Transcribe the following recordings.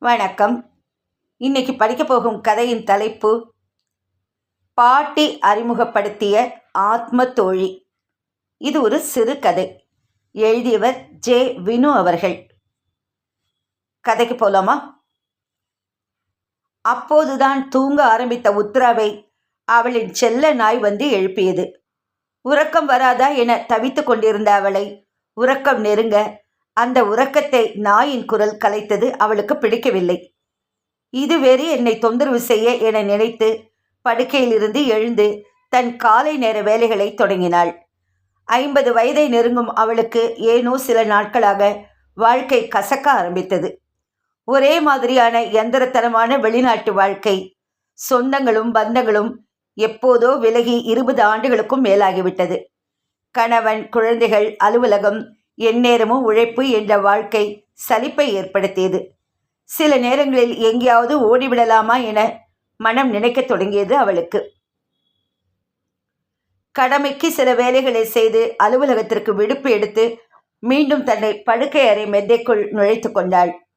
வணக்கம். இன்னைக்கு படிக்க போகும் கதையின் தலைப்பு பாட்டி அறிமுகப்படுத்திய ஆத்ம தோழி. இது ஒரு சிறு கதை. எழுதியவர் ஜே. வினு அவர்கள். கதைக்கு போலாமா? அப்போதுதான் தூங்க ஆரம்பித்த உத்ராவை அவளின் செல்ல நாய் வந்து எழுப்பியது. உறக்கம் வராதா என தவித்துக் கொண்டிருந்த அவளை உறக்கம் நெருங்க அந்த உறக்கத்தை நாயின் குரல் கலைத்தது அவளுக்கு பிடிக்கவில்லை. இதுவேறு என்னை தொந்தரவு செய்ய என நினைத்து படுக்கையிலிருந்து எழுந்து தன் காலை நேர வேலைகளை தொடங்கினாள். ஐம்பது வயதை நெருங்கும் அவளுக்கு ஏனோ சில நாட்களாக வாழ்க்கை கசக்க ஆரம்பித்தது. ஒரே மாதிரியான எந்திரத்தனமான வெளிநாட்டு வாழ்க்கை. சொந்தங்களும் பந்தங்களும் எப்போதோ விலகி இருபது ஆண்டுகளுக்கும் மேலாகிவிட்டது. கணவன் குழந்தைகள் அலுவலகம் எந்நேரமும் உழைப்பு என்ற வாழ்க்கை சலிப்பை ஏற்படுத்தியது. சில நேரங்களில் எங்கேயாவது ஓடிவிடலாமா என மனம் நினைக்கத் தொடங்கியது அவளுக்கு. கடமைக்கு சில வேலைகளை செய்து அலுவலகத்திற்கு விடுப்பு எடுத்து மீண்டும் தன்னை படுக்கை அறை மெத்தைக்குள் நுழைத்து கொண்டாள்.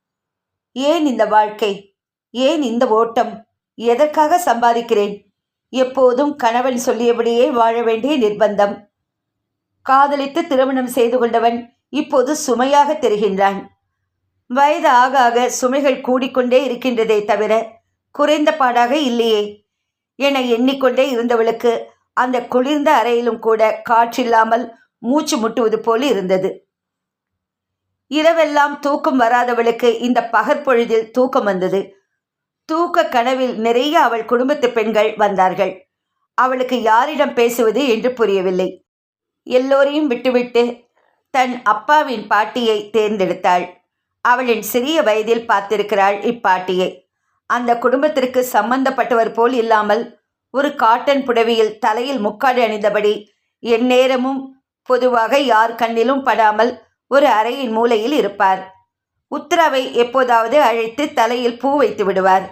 ஏன் இந்த வாழ்க்கை? ஏன் இந்த ஓட்டம்? எதற்காக சம்பாதிக்கிறேன்? எப்போதும் கணவன் சொல்லியபடியே வாழ வேண்டிய நிர்பந்தம். காதலித்து திருமணம் செய்து கொண்டவன் இப்போது சுமையாக தெரிகின்றான். வயது ஆக ஆக சுமைகள் கூடிக்கொண்டே இருக்கின்றதே தவிர குறைந்த பாடாக இல்லையே. என எண்ணிக்கொண்டே இருந்தவளுக்கு அந்த குளிர்ந்த அறையிலும் கூட காற்றில்லாமல் மூச்சு முட்டுவது போல் இருந்தது. இரவெல்லாம் தூக்கம் வராதவளுக்கு இந்த பகற்பொழுதில் தூக்கம் வந்தது. தூக்க கனவில் நிறைய அவள் குடும்பத்து பெண்கள் வந்தார்கள். அவளுக்கு யாரிடம் பேசுவது என்று புரியவில்லை. எல்லோரையும் விட்டுவிட்டு தன் அப்பாவின் பாட்டியை தேர்ந்தெடுத்தாள். அவளின் சிறிய வயதில் பார்த்திருக்கிறாள் இப்பாட்டியை. அந்த குடும்பத்திற்கு சம்பந்தப்பட்டவர் போல் இல்லாமல் ஒரு காட்டன் புடவையில் தலையில் முக்காடு அணிந்தபடி எந்நேரமும் பொதுவாக யார் கண்ணிலும் படாமல் ஒரு அறையின் மூலையில் இருப்பார். உத்தராவை எப்போதாவது அழைத்து தலையில் பூ வைத்து விடுவார்.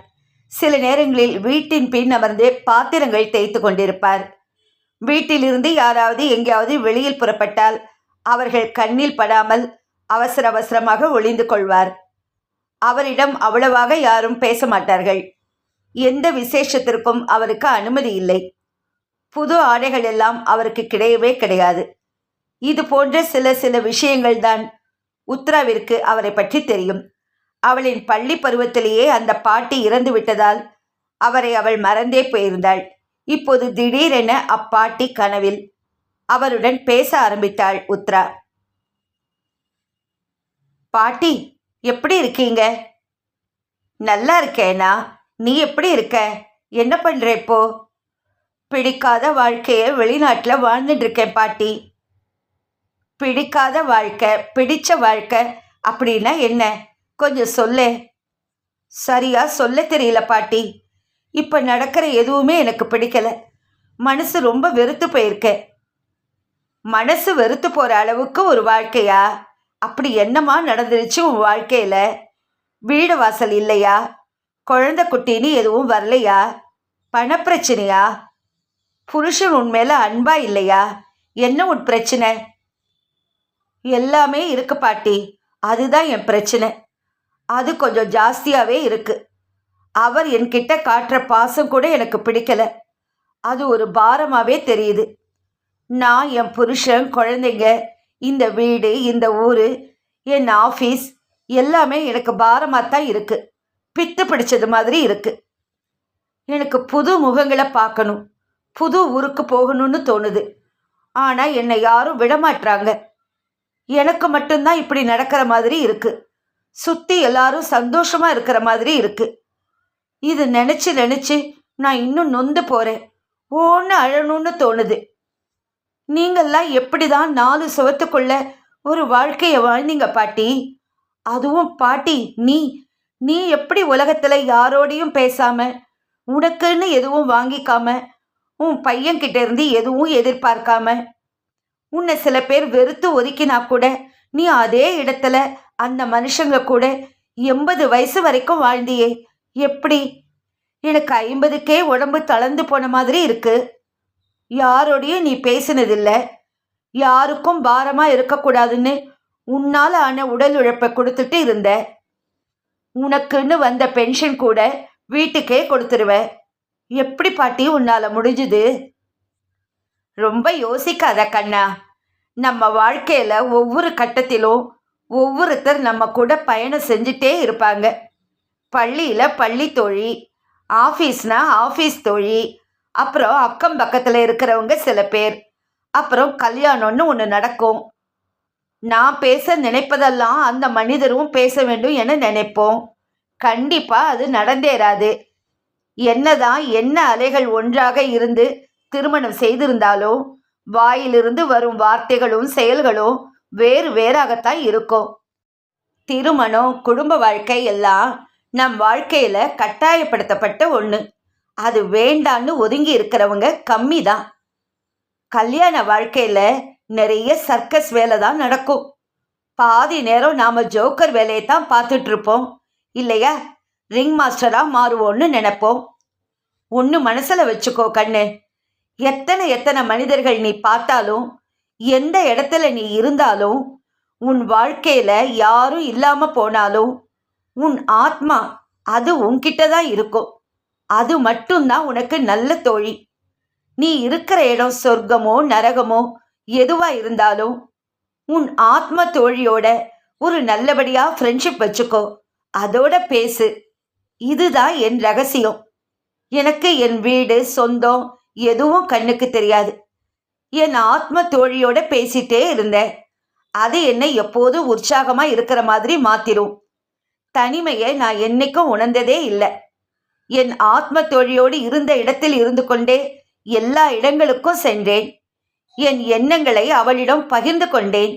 சில நேரங்களில் வீட்டின் பின் அமர்ந்து பாத்திரங்கள் தேய்த்து கொண்டிருப்பார். வீட்டிலிருந்து யாராவது எங்கேயாவது வெளியில் புறப்பட்டால் அவர்கள் கண்ணில் படாமல் அவசர அவசரமாக ஒளிந்து கொள்வார். அவரிடம் அவ்வளவாக யாரும் பேச மாட்டார்கள். எந்த விசேஷத்திற்கும் அவருக்கு அனுமதி இல்லை. புது ஆடைகள் எல்லாம் அவருக்கு கிடையவே கிடையாது. இது போன்ற சில சில விஷயங்கள் தான் உத்ராவிற்கு அவரை பற்றி தெரியும். அவளின் பள்ளி பருவத்திலேயே அந்த பாட்டி இறந்து விட்டதால் அவரை அவள் மறந்தே போயிருந்தாள். இப்போது திடீரென அப்பாட்டி கனவில் அவருடன் பேச ஆரம்பித்தாள் உத்ரா. பாட்டி எப்படி இருக்கீங்க? நல்லா இருக்கேனா நீ எப்படி இருக்க? என்ன பண்ற இப்போ? பிடிக்காத வாழ்க்கையை வெளிநாட்டில் வாழ்ந்துட்டு இருக்கேன் பாட்டி. பிடிக்காத வாழ்க்கை பிடிச்ச வாழ்க்கை அப்படின்னா என்ன? கொஞ்சம் சொல்லு. சரியா சொல்ல தெரியல பாட்டி. இப்போ நடக்கிற எதுவுமே எனக்கு பிடிக்கல. மனசு ரொம்ப வெறுத்து போயிருக்கேன் மனசு வெறுத்து போகிற அளவுக்கு ஒரு வாழ்க்கையா? அப்படி என்னமா நடந்துருச்சு உன் வாழ்க்கையில்? வீடு வாசல் இல்லையா? குழந்த குட்டின்னு எதுவும் வரலையா? பணப்பிரச்சனையா? புருஷன் உன் மேலே அன்பா இல்லையா? என்ன உன் பிரச்சனை? எல்லாமே இருக்கு பாட்டி. அதுதான் என் பிரச்சனை. அது கொஞ்சம் ஜாஸ்தியாகவே இருக்குது அவர் என்கிட்ட காட்டுற பாசம் கூட எனக்கு பிடிக்கல. அது ஒரு பாரமாகவே தெரியுது. நான் என் புருஷன் குழந்தைங்க இந்த வீடு இந்த ஊர் என் ஆஃபீஸ் எல்லாமே எனக்கு பாரமாக தான் இருக்குது பித்து பிடிச்சது மாதிரி இருக்குது எனக்கு புது முகங்களை பார்க்கணும். புது ஊருக்கு போகணும்னு தோணுது. ஆனால் என்னை யாரும் விடமாட்றாங்க. எனக்கு மட்டும்தான் இப்படி நடக்கிற மாதிரி இருக்கு. சுற்றி எல்லாரும் சந்தோஷமாக இருக்கிற மாதிரி இருக்குது இது நினச்சி நினச்சி நான் இன்னும் நொந்து போகிறேன் ஓன்னு அழணும்னு தோணுது. நீங்கள்லாம் எப்படி தான் நாலு சுவத்துக்குள்ள ஒரு வாழ்க்கையை வாழ்ந்தீங்க பாட்டி? அதுவும் பாட்டி நீ நீ எப்படி உலகத்தில் யாரோடையும் பேசாம உனக்குன்னு எதுவும் வாங்கிக்காம உன் பையன்கிட்ட இருந்து எதுவும் எதிர்பார்க்காம உன்னை சில பேர் வெறுத்து ஒதுக்கினா கூட நீ அதே இடத்துல அந்த மனுஷங்க கூட எண்பது வயசு வரைக்கும் வாழ்ந்தியே. எப்படி? எனக்கு ஐம்பதுக்கே உடம்பு தளர்ந்து போன மாதிரி இருக்கு. யாரோடையும் நீ பேசினதில்லை. யாருக்கும் பாரமா இருக்கக்கூடாதுன்னு உன்னால் ஆன உடல் உழைப்பை கொடுத்துட்டு இருந்த. உனக்குன்னு வந்த பென்ஷன் கூட வீட்டுக்கே கொடுத்துருவேன் எப்படி பாட்டி உன்னால் முடிஞ்சுது? ரொம்ப யோசிக்காத கண்ணா. நம்ம வாழ்க்கையில் ஒவ்வொரு கட்டத்திலும் ஒவ்வொருத்தர் நம்ம கூட பயணம் செஞ்சுட்டே இருப்பாங்க. பள்ளியில் பள்ளி தோழி ஆஃபீஸ்னா ஆஃபீஸ் தொழி அப்புறம் அக்கம் பக்கத்தில் இருக்கிறவங்க சில பேர் அப்புறம் கல்யாணம்னு ஒன்று நடக்கும். நான் பேச நினைப்பதெல்லாம் அந்த மனிதரும் பேச வேண்டும் என நினைப்போம். கண்டிப்பாக அது நடந்தேறாது. என்னதான் என்ன அலைகள் ஒன்றாக இருந்து திருமணம் செய்திருந்தாலும் வாயிலிருந்து வரும் வார்த்தைகளும் செயல்களும் வேறு வேறாகத்தான் இருக்கும். திருமணம் குடும்ப வாழ்க்கை எல்லாம் நம் வாழ்க்கையில கட்டாயப்படுத்தப்பட்ட ஒன்று அது வேண்டான்னு ஒதுங்கி இருக்கிறவங்க கம்மி தான் கல்யாண வாழ்க்கையில நிறைய சர்க்கஸ் வேலை தான் நடக்கும். பாதி நேரம் நாம ஜோக்கர் வேலையை தான் பார்த்துட்டு இருப்போம் இல்லையா? ரிங் மாஸ்டரா மாறுவோம்னு நினைப்போம். ஒன்று மனசுல வச்சுக்கோ கண்ணு. எத்தனை எத்தனை மனிதர்கள் நீ பார்த்தாலும் எந்த இடத்துல நீ இருந்தாலும் உன் வாழ்க்கையில யாரும் இல்லாம போனாலும் உன் ஆத்மா அது உன்கிட்ட தான் இருக்கும். அது மட்டும்தான் உனக்கு நல்ல தோழி. நீ இருக்கிற இடம் சொர்க்கமோ நரகமோ எதுவா இருந்தாலும் உன் ஆத்ம தோழியோட ஒரு நல்லபடியா ஃப்ரெண்ட்ஷிப் வச்சுக்கோ. அதோட பேசு. இதுதான் என் ரகசியம். எனக்கு என் வீடு சொந்தம் எதுவும் கண்ணுக்கு தெரியாது. என் ஆத்ம தோழியோட பேசிட்டே இருந்தேன். அது என்னை எப்போதும் உற்சாகமா இருக்கிற மாதிரி மாத்திரும். தனிமையை நான் என்னைக்கும் உணர்ந்ததே இல்லை. என் ஆத்ம தோழியோடு இருந்த இடத்தில் இருந்து கொண்டே எல்லா இடங்களுக்கும் சென்றேன். என் எண்ணங்களை அவளிடம் பகிர்ந்து கொண்டேன்.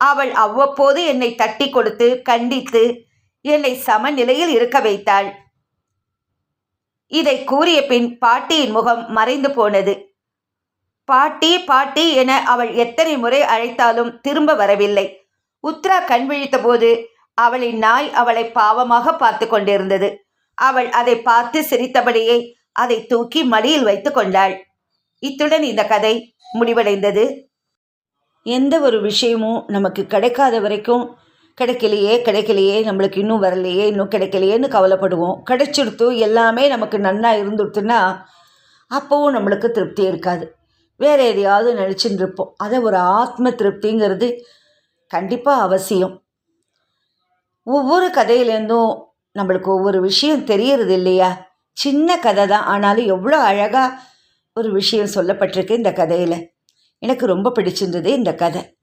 அவள் அவ்வப்போது என்னை தட்டி கொடுத்து கண்டித்து என்னை சமநிலையில் இருக்க வைத்தாள். இதை கூறிய பின் பாட்டியின் முகம் மறைந்து போனது. பாட்டி பாட்டி என அவள் எத்தனை முறை அழைத்தாலும் திரும்ப வரவில்லை. உத்ரா கண் விழித்தபோது அவளின் நாய் அவளை பாவமாக பார்த்து கொண்டிருந்தது. அவள் அதை பார்த்து சிரித்தபடியே அதை தூக்கி மடியில் வைத்து கொண்டாள். இத்துடன் இந்த கதை முடிவடைந்தது. எந்த ஒரு விஷயமும் நமக்கு கிடைக்காத வரைக்கும் கிடைக்கலையே கிடைக்கலையே நம்மளுக்கு இன்னும் வரலையே இன்னும் கிடைக்கலையேன்னு கவலைப்படுவோம். கிடைச்சிடுத்து எல்லாமே நமக்கு நன்னா இருந்துடுத்துன்னா அப்போவும் நம்மளுக்கு திருப்தி இருக்காது. வேறு எதையாவது நினச்சின்னு இருப்போம். அதை ஒரு ஆத்ம திருப்திங்கிறது கண்டிப்பாக அவசியம். ஒவ்வொரு கதையிலேருந்தும் நம்மளுக்கு ஒவ்வொரு விஷயம் தெரியறது இல்லையா? சின்ன கதை தான். ஆனாலும் எவ்வளோ அழகாக ஒரு விஷயம் சொல்லப்பட்டிருக்கு இந்த கதையில். எனக்கு ரொம்ப பிடிச்சிருந்தது இந்த கதை.